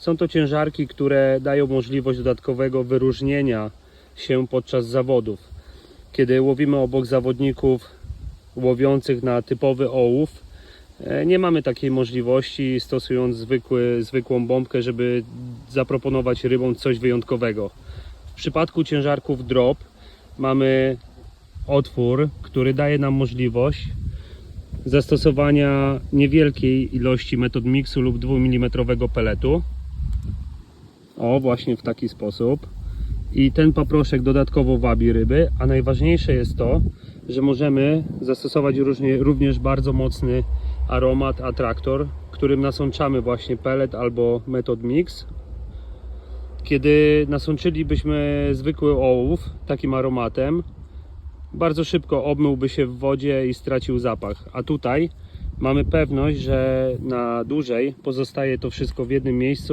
Są to ciężarki, które dają możliwość dodatkowego wyróżnienia się podczas zawodów. Kiedy łowimy obok zawodników łowiących na typowy ołów, e, nie mamy takiej możliwości stosując zwykły, zwykłą bombkę, żeby zaproponować rybom coś wyjątkowego. W przypadku ciężarków drop mamy otwór, który daje nam możliwość zastosowania niewielkiej ilości metod miksu lub 2 mm peletu. O, właśnie w taki sposób. I ten paproszek dodatkowo wabi ryby, a najważniejsze jest to, że możemy zastosować różnie, również bardzo mocny aromat atraktor, którym nasączamy właśnie pelet albo metod mix. Kiedy nasączylibyśmy zwykły ołów takim aromatem, bardzo szybko obmyłby się w wodzie i stracił zapach. A tutaj mamy pewność, że na dłużej pozostaje to wszystko w jednym miejscu